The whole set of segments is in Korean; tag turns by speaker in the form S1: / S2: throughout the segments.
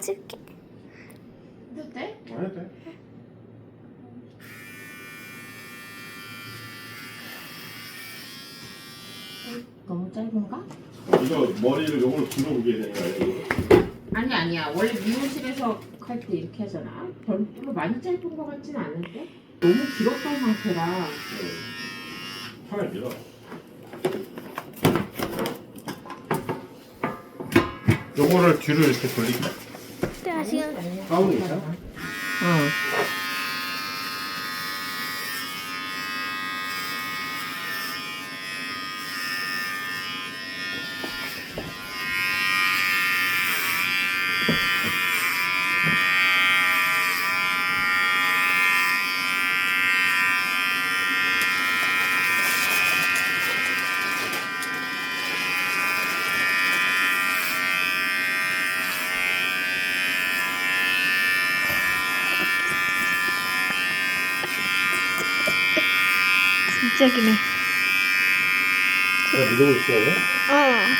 S1: 찍게.
S2: 해도 돼?
S3: 안 해도 돼.
S2: 너무 짧은가?
S3: 이거 머리를 요걸로 옮겨야 되는 거 아니야? 이거?
S2: 아니 아니야 원래 미용실에서 할 때 이렇게 하잖아 별로 많이 짧은 거 같지는 않은데 너무 길었던 상태라
S3: 팔을 밀어. 요거를 뒤로 이렇게 돌릴게.
S1: 내가 진짜 기네.
S3: 내가 누르고 있어요.
S1: 어,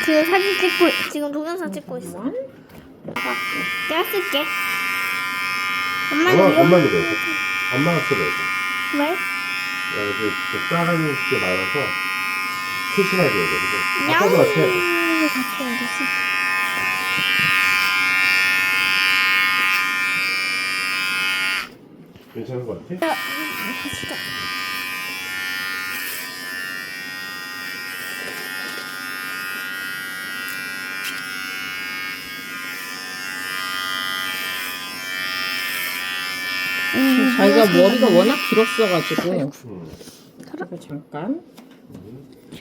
S1: 지금 사진 찍고, 지금 동영상 찍고 있어. 내가 쓸게. 엄마는
S3: 엄마,
S1: 이거
S3: 엄마 누르. 엄마가 쓰래.
S1: 왜?
S3: 좀 작은 게 많아서 조심하게 해야 돼. 그죠? 아빠도 같이 해야 돼.
S1: 같이 해야.
S3: 괜찮은 거 같아?
S1: 야, 같이 다.
S2: 자기가 머리가 워낙 길었어가지고
S3: 응.
S2: 이거 잠깐